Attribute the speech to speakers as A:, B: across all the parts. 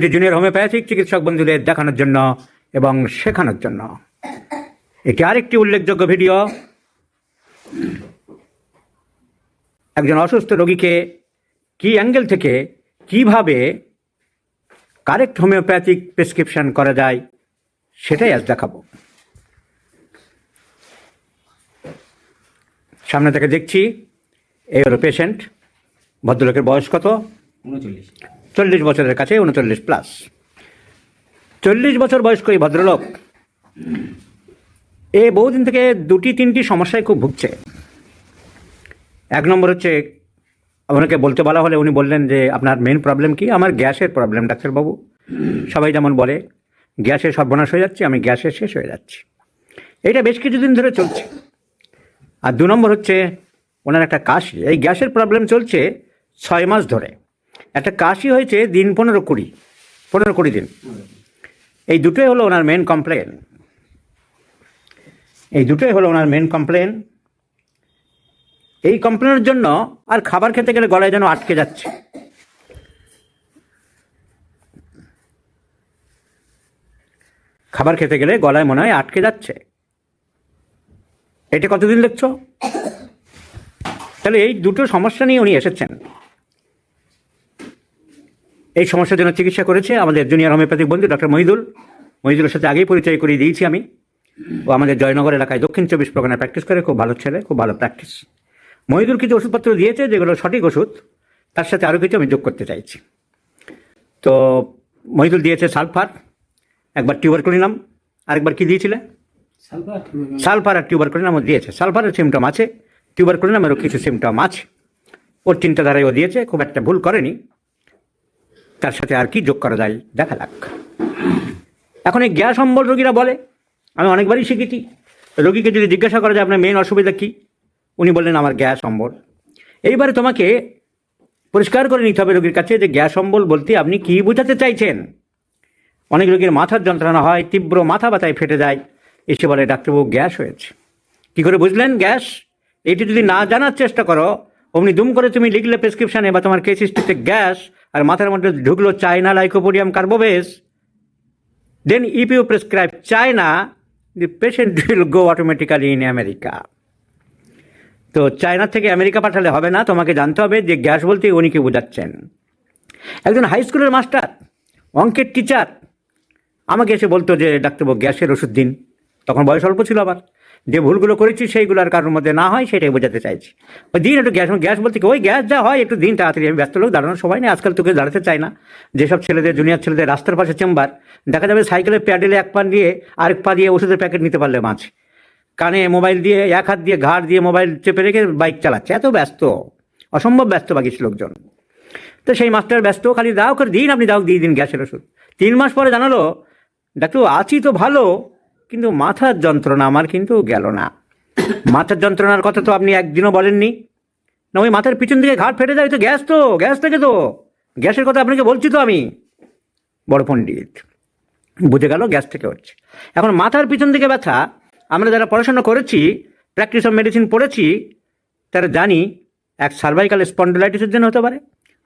A: Junior homeopathic চিকিৎসক বন্ধুদের দেখানোর জন্য এবং শেখানোর জন্য। এটি আরেকটি উল্লেখযোগ্য ভিডিও। একজন অসুস্থ রোগীকে কি অ্যাঙ্গেল থেকে কীভাবে কারেক্ট হোমিওপ্যাথিক প্রেসক্রিপশন করা যায়, সেটাই আজ দেখাবো। সামনে থেকে দেখছি, এই হলো পেশেন্ট ভদ্রলোকের বয়স কত?
B: উনচল্লিশ।
A: চল্লিশ বছরের কাছে উনচল্লিশ প্লাস চল্লিশ বছর বয়স্ক এই ভদ্রলোক, এ বহুদিন থেকে দুটি তিনটি সমস্যায় খুব ভুগছে। এক নম্বর হচ্ছে, ওনাকে বলতে বলা হলে উনি বললেন যে, আপনার মেন প্রবলেম কি? আমার গ্যাসের প্রবলেম ডাক্তারবাবু সবাই যেমন বলে, গ্যাসের সর্বনাশ হয়ে যাচ্ছে, আমি গ্যাসের শেষ হয়ে যাচ্ছি। এটা বেশ কিছুদিন ধরে চলছে। আর দু নম্বর হচ্ছে, ওনার একটা কাশি এই গ্যাসের প্রবলেম চলছে ছয় মাস ধরে। একটা কাশি হয়েছে দিন পনেরো কুড়ি পনেরো কুড়ি দিন। এই দুটোই হলো ওনার মেন কমপ্লেন এই দুটোই হলো ওনার মেন কমপ্লেন এই কমপ্লেনের জন্য আর খাবার খেতে গেলে গলায় যেন আটকে যাচ্ছে। খাবার খেতে গেলে গলায় মনে হয় আটকে যাচ্ছে। এটা কতদিন দেখছ? তাহলে এই দুটো সমস্যা নিয়ে উনি এসেছেন। এই সমস্যার জন্য চিকিৎসা করেছে আমাদের জুনিয়র হোমিওপ্যাথিক বন্ধু ডক্টর মহিদুল। মহিদুলের সাথে আগেই পরিচয় করিয়ে দিয়েছি আমি। ও আমাদের জয়নগর এলাকায় দক্ষিণ চব্বিশ পরগনায় প্র্যাকটিস করে খুব ভালো ছেলে খুব ভালো প্র্যাকটিস মহিদুল কিছু ওষুধপত্র দিয়েছে যেগুলো সঠিক ওষুধ তার সাথে আরও কিছু আমি যোগ করতে চাইছি। তো মহিদুল দিয়েছে সালফার একবার টিউবার করে নিলাম। আরেকবার কি দিয়েছিলে?
B: সালফার
A: আর টিউবার। করে নামও দিয়েছে। সালফারের সিমটম আছে টিউবার করে নামেরও কিছু সিমটম আছে। ওর চিন্তাধারায় ও দিয়েছে খুব একটা ভুল করেনি। তার সাথে আর কি যোগ করা যায়, দেখা যাক। এখন এই গ্যাস অম্বল রোগীরা বলে, আমি অনেকবারই শিখেছি, রোগীকে যদি জিজ্ঞাসা করা যায়, আপনার মেন অসুবিধা কী? উনি বললেন, আমার গ্যাস অম্বল। এইবারে তোমাকে পরিষ্কার করে নিতে হবে রোগীর কাছে যে গ্যাস অম্বল বলতে আপনি কী বোঝাতে চাইছেন। অনেক রোগীর মাথার যন্ত্রণা হয়, তীব্র মাথা ব্যথায় ফেটে যায়, এসে বলে, ডাক্তারবাবু, গ্যাস হয়েছে। কী করে বুঝলেন গ্যাস? এটি যদি না জানার চেষ্টা করো অমনি দুম করে তুমি লিখলে প্রেসক্রিপশানে বা তোমার কেস হিস্ট্রিতে গ্যাস আর মাথার মধ্যে ঢুকলো China lycopodium carbo veg. Then if you prescribe China the patient will go automatically in America তো চায়না থেকে আমেরিকা পাঠালে হবে না, তোমাকে জানতে হবে যে গ্যাস বলতে উনি কি বোঝাচ্ছেন। একজন হাই স্কুলের মাস্টার অঙ্কের টিচার আমাকে এসে বলতো যে, ডাক্তারবাবু, গ্যাসের ওষুধ দিন। তখন বয়স অল্প ছিল আবার। যে ভুলগুলো করেছি সেইগুলো আর কারোর মধ্যে না হয়, সেটাই বোঝাতে চাইছি। ওই দিন একটু গ্যাস গ্যাস বলতে ওই গ্যাস যা হয় একটু দিন তাড়াতাড়ি। আমি ব্যস্ত লোক, দাঁড়ানোর সময় নেই, আজকাল তোকে দাঁড়াতে চাই না। যেসব ছেলেদের জুনিয়র ছেলেদের রাস্তার পাশে চেম্বার, দেখা যাবে সাইকেলের প্যাডেলে এক পা দিয়ে আরেক পা দিয়ে ওষুধের প্যাকেট নিতে পারলে মাছ। কানে মোবাইল দিয়ে, এক হাত দিয়ে ঘাড় দিয়ে মোবাইল চেপে রেখে বাইক চালাচ্ছে। এত ব্যস্ত, অসম্ভব ব্যস্ত বাকি লোকজন। তো সেই মাস্টার ব্যস্ত, খালি দাও করে দিন, আপনি দাও, দিয়ে দিন গ্যাসের ওষুধ। তিন মাস পরে জানালো ডাক্তার আছি তো ভালো কিন্তু মাথার যন্ত্রণা আমার কিন্তু গেল না। মাথার যন্ত্রণার কথা তো আপনি একদিনও বলেননি। না, ওই মাথার পিছন দিকে ঘাট ফেটে যায় তো, গ্যাস তো, গ্যাস থেকে তো। গ্যাসের কথা আপনাকে বলছি তো আমি। বড় পণ্ডিত, বুঝে গেল গ্যাস থেকে হচ্ছে। এখন মাথার পিছন দিকে ব্যথা, আমরা যারা পড়াশোনা করেছি প্র্যাকটিস অফ মেডিসিন পড়েছি, তারা জানি এক সার্ভাইকাল স্পন্ডোলাইটিসের জন্য হতে পারে,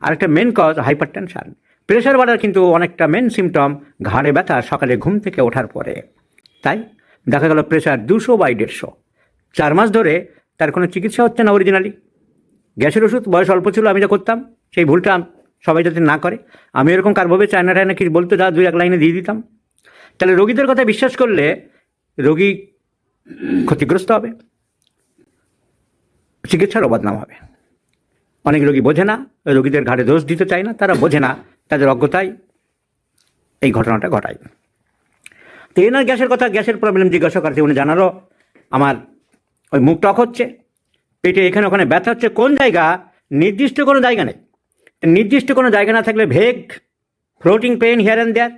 A: আরেকটা main cause hypertension pressure বাড়ার কিন্তু অনেকটা মেন সিমটম ঘাড়ে ব্যথা, সকালে ঘুম থেকে ওঠার পরে। তাই দেখা গেল প্রেশার দুশো বাই দেড়শো। চার মাস ধরে তার কোনো চিকিৎসা হচ্ছে না অরিজিনালি গ্যাসের ওষুধ, বয়স অল্প ছিল, আমি যা করতাম, সেই ভুলটা সবাই যাতে না করে। আমি এরকম কারভাবে চায়না টায়না কি বলতে যা দুই এক লাইনে দিয়ে দিতাম। তাহলে রোগীদের কথা বিশ্বাস করলে রোগী ক্ষতিগ্রস্ত হবে, চিকিৎসার অবদনাম হবে। অনেক রোগী বোঝে না, রোগীদের ঘাড়ে দোষ দিতে চায় না, তারা বোঝে না তাদের অজ্ঞতায় এই ঘটনাটা ঘটায়। তো এনার গ্যাসের কথা গ্যাসের প্রবলেম জিজ্ঞাসা করছে উনি জানালো আমার ওই মুখ টক হচ্ছে পেটে এখানে ওখানে ব্যথা হচ্ছে কোন জায়গা? নির্দিষ্ট কোনো জায়গা নেই। নির্দিষ্ট কোনো জায়গা না থাকলে vague floating pain here and there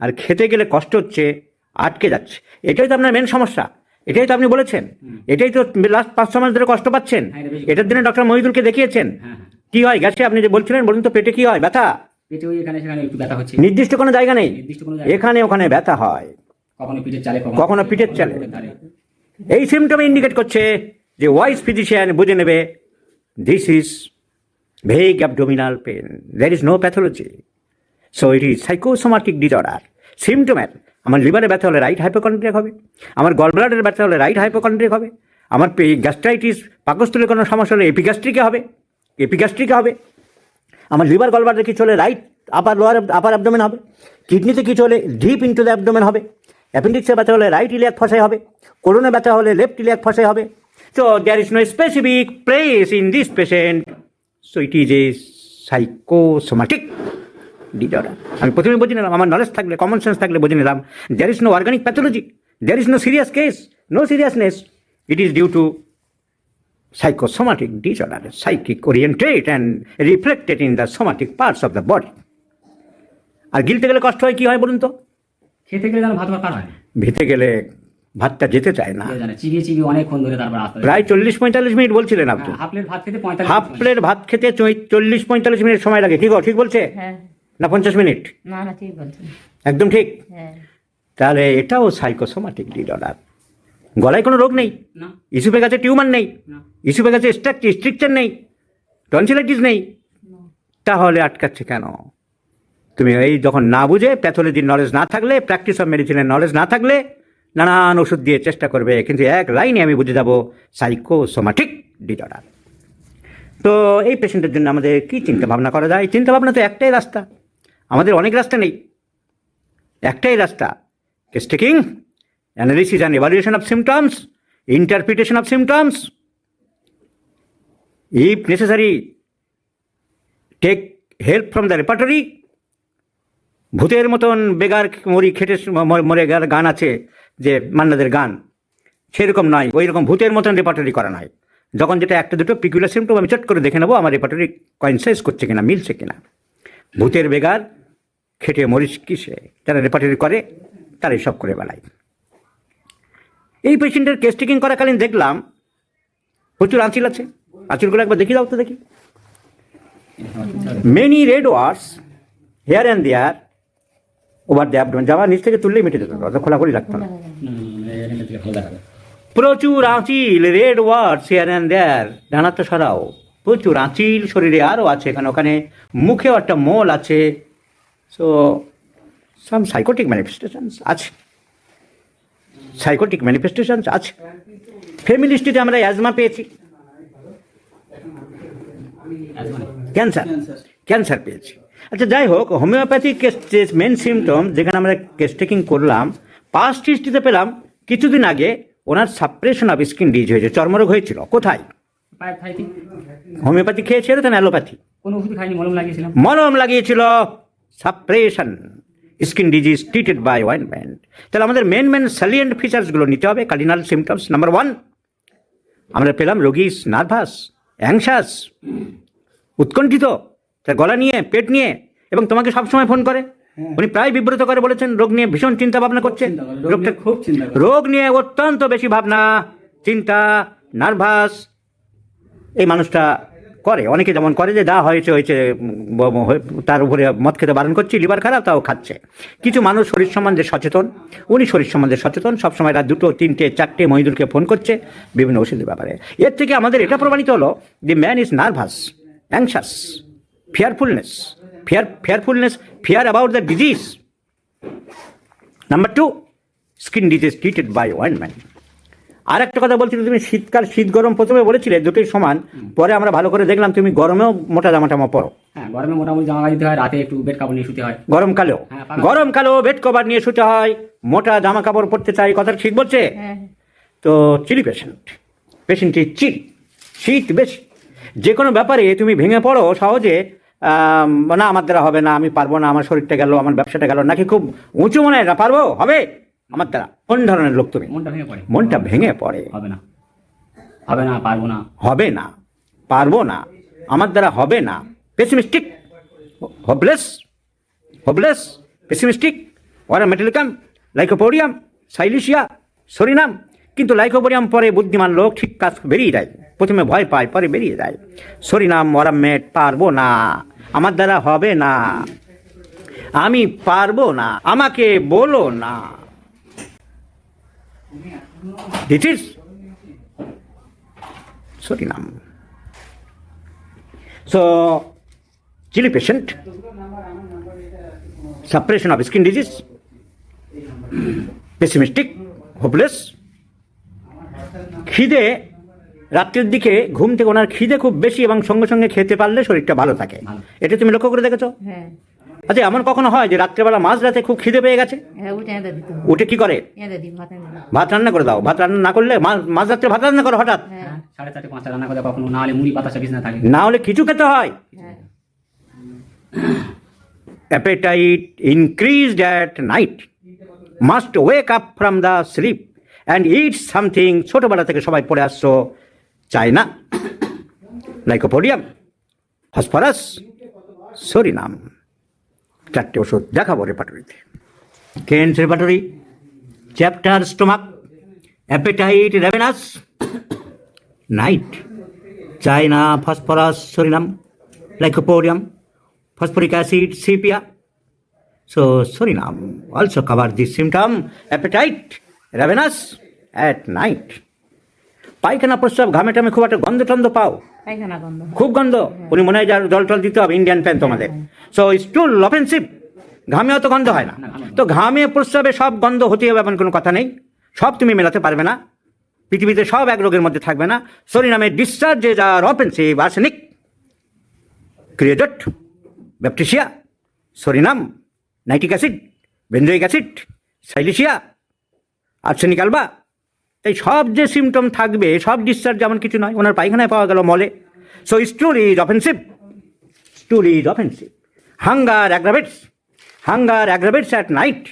A: আর খেতে গেলে কষ্ট হচ্ছে আটকে যাচ্ছে। এটাই তো আপনার মেন সমস্যা। এটাই তো আপনি বলেছেন। এটাই তো লাস্ট পাঁচ ছ মাস ধরে কষ্ট পাচ্ছেন।
B: হ্যাঁ।
A: এটার দিনে ডক্টর মহিদুলকে দেখিয়েছেন।
B: হ্যাঁ হ্যাঁ।
A: কি হয় গ্যাসে আপনি যে বলছিলেন বলুন তো পেটে কি হয় ব্যথা? নির্দিষ্ট কোনো জায়গা নেই। এখানে ওখানে ব্যথা হয়।
B: কখনো পিঠের চালে
A: কখনো পিঠের চালে। এই সিমটম ইন্ডিকেট করছে যে ওয়াইস ফিজিশিয়ান বুঝে নেবে this is vague abdominal pain there is no pathology so it is psychosomatic disorder সিমটোমের আমার লিভারে ব্যথা হলে রাইট হাইপোকন্ড্রিয়াক হবে আমার গল ব্লাডের ব্যথা হলে রাইট হাইপোকন্ড্রিয়াক হবে আমার গ্যাস্ট্রাইটিস পাকস্থলীর কোনো সমস্যা হলে এপিগ্যাস্ট্রিকে হবে এপিগ্যাস্ট্রিকে হবে আমার লিভার গলবারে কিছু হলে right upper lower upper abdomen হবে কিডনিতে কিছু হলে ডিপ ইন্টু দ্য অ্যাবডোমেন হবে অ্যাপেন্ডিক্সের ব্যথা হলে রাইট ইলিয়াক ফসাই হবে করোনা ব্যথা হলে লেফট ইলিয়াক ফসাই হবে। So there is no specific place in this patient so it is a psychosomatic disorder আমি প্রথমে বুঝে নিলাম আমার নলেজ থাকলে কমন সেন্স থাকলে বুঝে নিলাম there is no organic pathology there is no serious case no seriousness it is due to psychosomatic disorder, psychic orientate and reflected in the somatic parts of the body. আর গিলতে গেলে কষ্ট হয় কী হয় বলুন তো?
B: খেতে গেলে যেন ভাত ভাত হয়
A: ভিতে গেলে ভাতটা যেতে চায় না।
B: জানে চিবিয়ে চিবিয়ে অনেকক্ষণ ধরে তারপর আসতে
A: প্রায় চল্লিশ পঁয়তাল্লিশ মিনিট বলছিলেন আপনি।
B: হ্যাঁ, হাফ প্লেট ভাত খেতে পঁয়তাল্লিশ
A: হাফ প্লেট ভাত খেতে চল্লিশ পঁয়তাল্লিশ মিনিট সময় লাগে। কি গো ঠিক বলছে?
C: হ্যাঁ।
A: না পঞ্চাশ মিনিট?
C: না না ঠিক বলছেন
A: একদম ঠিক?
C: হ্যাঁ।
A: তাহলে এটাও সাইকোসোমাটিক ডিসঅর্ডার গলায় কোনো রোগ নেই?
B: না।
A: ইস্যুপে গাছে টিউমার নেই?
B: না।
A: ইস্যুপে গাছে স্ট্রিকচার নেই? টনসিলাইটিস নেই? তাহলে আটকাচ্ছে কেন? তুমি এই যখন না বুঝে প্যাথোলজির নলেজ না থাকলে প্র্যাকটিস অফ মেডিসিনের নলেজ না থাকলে নানান ওষুধ দিয়ে চেষ্টা করবে। কিন্তু এক লাইনে আমি বুঝে যাব সাইকোসোমাটিক ডিজর্ডার তো এই পেশেন্টের জন্য আমাদের কী চিন্তা ভাবনা করা যায়? চিন্তা ভাবনা তো একটাই রাস্তা। আমাদের অনেক রাস্তা নেই। একটাই রাস্তা। Case taking analysis and evaluation of symptoms interpretation of symptoms if necessary take help from the repertory ভূতের মতন বেগার মরি খেটে মরে গেল গান আছে যে মান্নাদের গান। সেরকম নয়, ওই রকম ভূতের মতন রেপার্টরি করা নয়। যখন যেটা একটা দুটো পিকুলার সিমটম আমি চট করে দেখে নেব, আমার রেপার্টরি কয়েন্সাইজ করছে কিনা, মিলছে কিনা। ভূতের বেগার খেটে মরিচ কিসে? যারা রেপার্টরি করে, তারাই সব করে বেলায়। এই পেশেন্টের কেস টেকিং করাকালীন দেখলাম, প্রচুর আঁচিল আছে। আঁচিলগুলো একবার দেখি, দাও তো দেখি। Many red warts here and there over abdomen জামা নিচ থেকে তুললেই মিটে যেত অত খোলাখুলি রাখতো না। প্রচুর আঁচিল red warts here and there ডানাতে সরাও। প্রচুর আঁচিল শরীরে আরও আছে এখানে, ওখানে মুখেও একটা মোল আছে। সো সাম সাইকোটিক ম্যানিফেস্টেশনস আছে। সাইকোটিক ম্যানিফেস্টেশনস আছে। ফ্যামিলি হিস্ট্রিতে আমরা অ্যাজমা পেয়েছি। ক্যান্সার ক্যান্সার পেয়েছি। আচ্ছা যাই হোক হোমিওপ্যাথিক মেন সিমটম যেখানে আমরা কেস টেকিং করলাম পাস্ট হিস্ট্রিতে পেলাম কিছুদিন আগে ওনার সাপ্রেশন অফ স্কিন ডিজ হয়েছে চর্মরোগ হয়েছিল। কোথায়? হোমিওপ্যাথি খেয়েছিল তো অ্যালোপ্যাথি?
B: কোনো ওষুধ খাইনি মলম লাগিয়েছিলাম।
A: মলম লাগিয়েছিল। Suppression skin disease treated by ointment তাহলে আমাদের মেন মেন স্যালিয়েন্ট ফিচার্সগুলো নিতে হবে কার্ডিনাল সিমটমস নাম্বার ওয়ান আমরা পেলাম রোগী নার্ভাস অ্যাংশাস উৎকণ্ঠিত। তার গলা নিয়ে পেট নিয়ে এবং তোমাকে সবসময় ফোন করে। উনি প্রায় বিব্রত করে বলেছেন রোগ নিয়ে ভীষণ চিন্তা ভাবনা করছে।
B: রোগ
A: রোগটা
B: খুব চিন্তা
A: রোগ নিয়ে অত্যন্ত বেশি ভাবনা চিন্তা নার্ভাস। এই মানুষটা করে অনেকে যেমন করে যে যা হয়েছে হয়েছে হয়ে- তার উপরে মদ খেতে বারণ করছি লিভার খারাপ তাও খাচ্ছে। কিছু মানুষ শরীর সম্বন্ধে সচেতন উনি শরীর সম্বন্ধে সচেতন সবসময় রাত দুটো তিনটে চারটে মহিদুরকে ফোন করছে বিভিন্ন ওষুধের ব্যাপারে। এর থেকে আমাদের এটা প্রমাণিত হলো the man is nervous anxious fearfulness fear fearfulness fear about the disease number two skin disease treated by ওয়াইনম্যান আর একটা কথা বলছিলে তুমি শীতকাল শীত গরম প্রথমে বলেছিলে দুটোই সমান। পরে আমরা ভালো করে দেখলাম তুমি গরমেও মোটা জামা টামা পরো।
B: হ্যাঁ গরমে মোটামুটি জামা দিতে হয় রাতে একটু বেড কাপড় নিয়ে শুতে হয়।
A: গরমকালেও
B: হ্যাঁ,
A: গরমকালেও বেড কভার নিয়ে শুতে হয় মোটা জামা কাপড় পরতে চাই কথা ঠিক বলছে?
C: হ্যাঁ
A: তো চিলি পেশেন্ট পেশেন্টটি চিল শীত বেশি। যে কোনো ব্যাপারে তুমি ভেঙে পড়ো সহজে না আমার দ্বারা হবে না আমি পারব না আমার শরীরটা গেল আমার ব্যবসাটা গেল নাকি খুব উঁচু মনে হয় না পারব? হবে? আমার দ্বারা। কোন ধরনের লোক তুমি?
B: মনটা ভেঙে পড়ে।
A: মনটা ভেঙে পড়ে।
B: হবে না। হবে না পারব না।
A: হবে না। পারব না। আমার দ্বারা হবে না। Pessimistic hopeless hopeless pessimistic aurum metallicum lycopodium silicea psorinum কিন্তু লাইকোপোডিয়াম পরে বুদ্ধিমান লোক ঠিক কাজ বেরিয়ে যায়। প্রথমে ভয় পায় পরে বেরিয়ে যায়। সরিনাম ওরামেট পারব না। আমার দ্বারা হবে না। আমি পারব না। আমাকে বলো না। This is Suriname. So, chili patient suppression of skin disease pessimistic hopeless খিদে রাত্রের দিকে ঘুম থেকে ওনার খিদে খুব বেশি এবং সঙ্গে সঙ্গে খেতে পারলে শরীরটা ভালো থাকে। এটা তুমি লক্ষ্য করে দেখেছ?
C: হ্যাঁ।
A: আচ্ছা এমন কখনো হয় যে রাত্রেবেলা মাঝ রাতে খুব খিদে পেয়ে গেছে?
C: হ্যাঁ
A: উঠে কি করে?
C: ভাত
A: রান্না করে। দাও। ভাত রান্না না করলে মাঝ রাত্রে ভাত রান্না করো হঠাৎ?
C: হ্যাঁ।
B: সাড়ে চারটে পাঁচটা রান্না করে কখনো না হলে
A: কিছু খেতে হয়।
C: হ্যাঁ।
A: Appetite increased at night. Must wake up from the sleep and eat something. ছোটবেলা থেকে সবাই পড়ে আসছো। চায় না লাইকোপোডিয়াম ফসফরাস সরিনাম চারটে ওষুধ দেখাবো রেপাটরিতে Kent's repertory chapter stomach appetite ravenous night China phosphorus psorinum lycopodium phosphoric acid, sepia. So, Suriname also cover this symptom, appetite ravenous at night. পায়খানা প্রস্রাব ঘামে টামে খুব একটা গন্ধ টন্ধ পাও? খুব গন্ধ? উনি মনে হয় যার জল টল দিতে হবে ইন্ডিয়ান প্যান তোমাদের। সো স্টুল অফেন্সিভ ঘামে অত গন্ধ হয় না। তো ঘামে প্রস্রাবে সব গন্ধ হতে হবে এমন কোনো কথা নেই। সব তুমি মেলাতে পারবে না। পৃথিবীতে সব এক রোগের মধ্যে থাকবে না। সরিনামে ডিসচার্জেস আর offensive arsenic ক্রিয়েটড baptisia psorinum nitric acid benzoic acid silicea arsenic alba সব যে সিমটম থাকবে, সব ডিসচার্জ যেমন কিছু নয়। ওনার পায়খানায় পাওয়া গেল মলে। So stool is offensive stool is offensive hunger aggravates hunger aggravates at night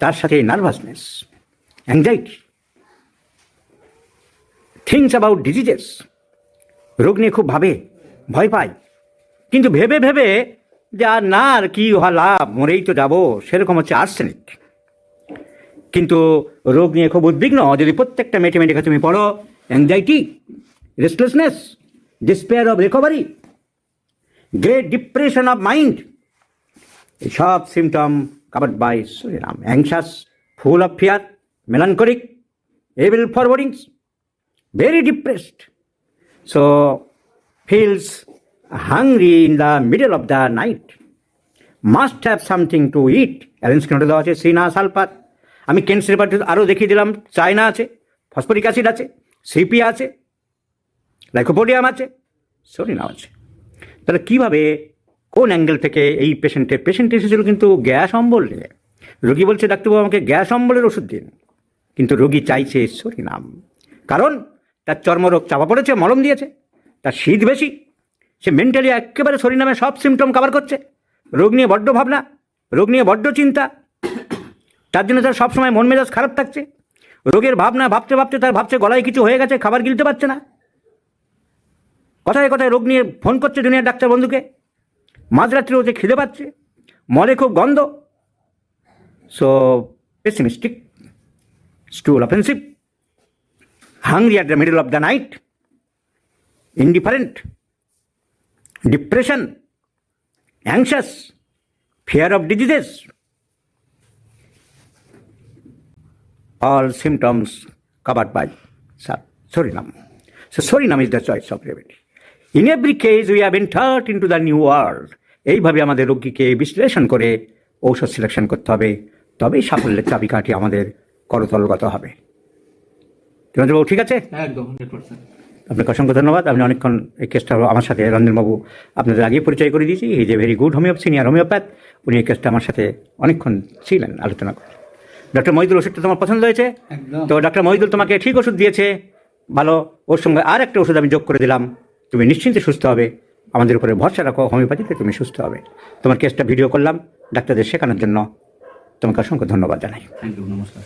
A: তার সাথে nervousness anxiety things about diseases রোগ নিয়ে খুব ভাবে ভয় পায়। কিন্তু ভেবে ভেবে যে আর না আর কি হওয়া লাভ মরেই তো যাব, সেরকম হচ্ছে আর্সেনিক কিন্তু রোগ নিয়ে খুব উদ্বিগ্ন। যদি প্রত্যেকটা মেটে মেটে তুমি পড়ো anxiety restlessness despair of recovery great depression of mind সব symptom covered by Shriram anxious full of fear melancholic evil forebodings very depressed so feels hungry in the middle of the night must have something to eat arrange কেন দেওয়া আছে সিনা sulphur আমি কেন্স rapper আরও দেখিয়ে দিলাম। China আছে, phosphoric acid আছে sepia আছে, লাইকোপোডিয়াম আছে সরিনাম আছে। তাহলে কীভাবে, কোন অ্যাঙ্গেল থেকে এই পেশেন্টের, পেশেন্ট এসেছিল কিন্তু গ্যাস অম্বল নিয়ে। রোগী বলছে, ডাক্তারবাবু, আমাকে গ্যাস অম্বলের ওষুধ দিন। কিন্তু রোগী চাইছে সরিনাম কারণ তার চর্মরোগ চাপা পড়েছে, মলম দিয়েছে, তার শীত বেশি, সে মেন্টালি একেবারে সরিনামে সব সিমটম কভার করছে। রোগ নিয়ে বড্ড ভাবনা, রোগ নিয়ে বড্ড চিন্তা। তার জন্য তার সবসময় মন মেজাজ খারাপ থাকছে। রোগের ভাবনা ভাবতে ভাবতে তার ভাবছে গলায় কিছু হয়ে গেছে খাবার গিলতে পারছে না। কথায় কথায় রোগ নিয়ে ফোন করছে দুনিয়ার ডাক্তার বন্ধুকে। মাঝরাত্রে ওতে খিদে পাচ্ছে মলে খুব গন্ধ। So pessimistic stool offensive hungry at the middle of the night indifferent depression anxious, fear of diseases. All symptoms covered by Suriname. So Suriname is the choice of remedy. In every case, we have entered into the new world. এইভাবে আমাদের রোগীকে বিশ্লেষণ করে ঔষধ selection করতে হবে। তবেই সাফল্যের চাবিকাঠি আমাদের করতলগত হবে। বাবু ঠিক আছে?
B: একদম
A: আপনাকে অসংখ্য ধন্যবাদ। আপনি অনেকক্ষণ এই কেসটা আমার সাথে রঞ্জনবাবু আপনাদের আগে পরিচয় করে দিয়েছি। এই যে very good homoeo senior homoeopath উনি এই কেসটা আমার সাথে অনেকক্ষণ ছিলেন আলোচনা করে ডক্টর মহিদুল ওষুধটা তোমার পছন্দ হয়েছে? তো ডক্টর মহিদুল তোমাকে ঠিক ওষুধ দিয়েছে। ভালো ওর সঙ্গে আর একটা ওষুধ আমি যোগ করে দিলাম। তুমি নিশ্চিন্তে সুস্থ হবে। আমাদের উপরে ভরসা রাখো হোমিওপ্যাথিতে তুমি সুস্থ হবে। তোমার কেসটা ভিডিও করলাম ডাক্তারদের শেখানোর জন্য। তোমাকে অসংখ্য ধন্যবাদ জানাই।
B: থ্যাংক ইউ নমস্কার।